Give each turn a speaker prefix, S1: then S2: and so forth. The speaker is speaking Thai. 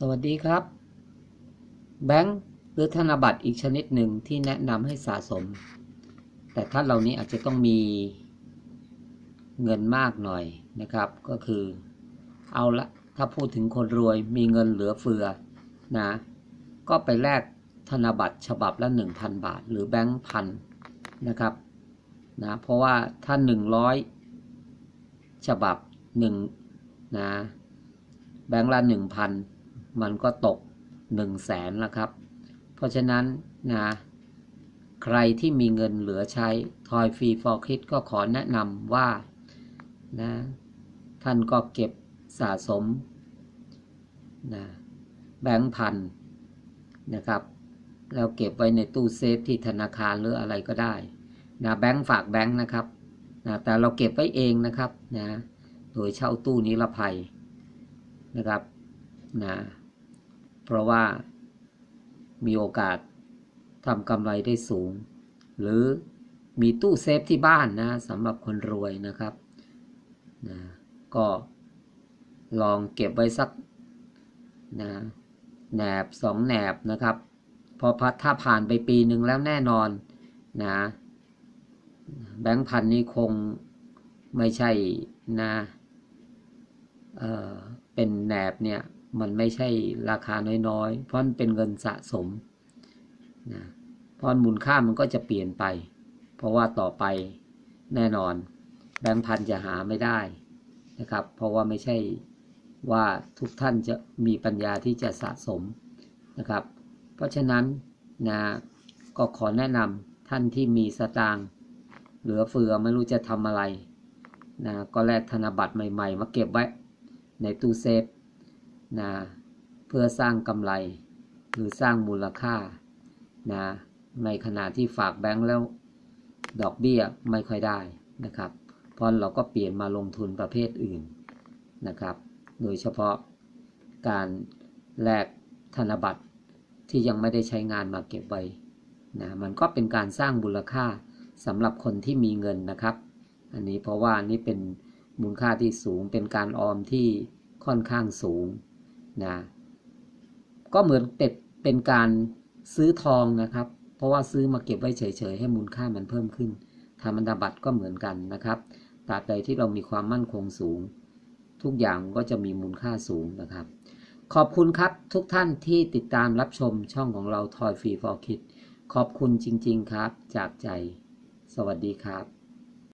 S1: สวัสดีครับ แบงค์หรือธนบัตรอีกชนิดหนึ่งที่แนะนำให้สะสม แต่ท่านเหล่านี้อาจจะต้องมีเงินมากหน่อยนะครับ ก็คือเอาละถ้าพูดถึงคนรวยมีเงินเหลือเฟือนะก็ไปแลกธนบัตรฉบับละ 1,000 บาท หรือแบงค์พันนะครับนะเพราะว่าถ้า 100 ฉบับ1นะแบงค์ละ1,000 มันก็ตก1 0 0 0 0แสนแล้วครับ เพราะฉะนั้นนะใครที่มีเงินเหลือใช้ทอยฟรีฟอร์คิดก็ขอแนะนำว่านะท่านก็เก็บสะสมนะแบงค์พันนะครับ แล้วเก็บไว้ในตู้เซฟที่ธนาคารหรืออะไรก็ได้นะแบงค์ฝากแบงค์นะครับนะแต่เราเก็บไว้เองนะครับนะโดยเช่าตู้นิรภัยนะครับนะ เพราะว่ามีโอกาสทำกำไรได้สูง หรือมีตู้เซฟที่บ้านนะสำหรับคนรวยนะครับนะก็ลองเก็บไว้สักนะแหนบสองแหนบนะครับ พอพัดถ้าผ่านไปปีหนึ่งแล้วแน่นอนนะแบงค์พันนี้คงไม่ใช่นะเออเป็นแหนบเนี่ย มันไม่ใช่ราคาน้อยๆ เพราะมันเป็นเงินสะสมนะเพราะมูลค่ามันก็จะเปลี่ยนไป เพราะว่าต่อไปแน่นอน แบงค์พันจะหาไม่ได้นะครับ เพราะว่าไม่ใช่ว่าทุกท่านจะมีปัญญาที่จะสะสมนะครับ เพราะฉะนั้นนะก็ขอแนะนำท่านที่มีสตางค์เหลือเฟือไม่รู้จะทำอะไรนะก็แลกธนบัตรใหม่ ๆ มาเก็บไว้ในตู้เซฟ นะเพื่อสร้างกำไร หรือสร้างมูลค่านะในขณะที่ฝากแบงค์แล้วดอกเบี้ยไม่ค่อยได้นะครับเพราะเราก็เปลี่ยนมาลงทุนประเภทอื่นนะครับ โดยเฉพาะการแลกธนบัตรที่ยังไม่ได้ใช้งานมาเก็บไว้นะมันก็เป็นการสร้างมูลค่าสำหรับคนที่มีเงินนะครับ อันนี้เพราะว่านี่เป็นมูลค่าที่สูงเป็นการออมที่ค่อนข้างสูง นะก็เหมือนเป็ดเป็นการซื้อทองนะครับ เพราะว่าซื้อมาเก็บไว้เฉยๆ ให้มูลค่ามันเพิ่มขึ้นธรรมดาบัตรก็เหมือนกันนะครับตราบใดที่เรามีความมั่นคงสูง ทุกอย่างก็จะมีมูลค่าสูงนะครับ ขอบคุณครับทุกท่านที่ติดตามรับชมช่องของเรา Toy Free for Kids ขอบคุณจริง ๆ ครับ จากใจ สวัสดีครับ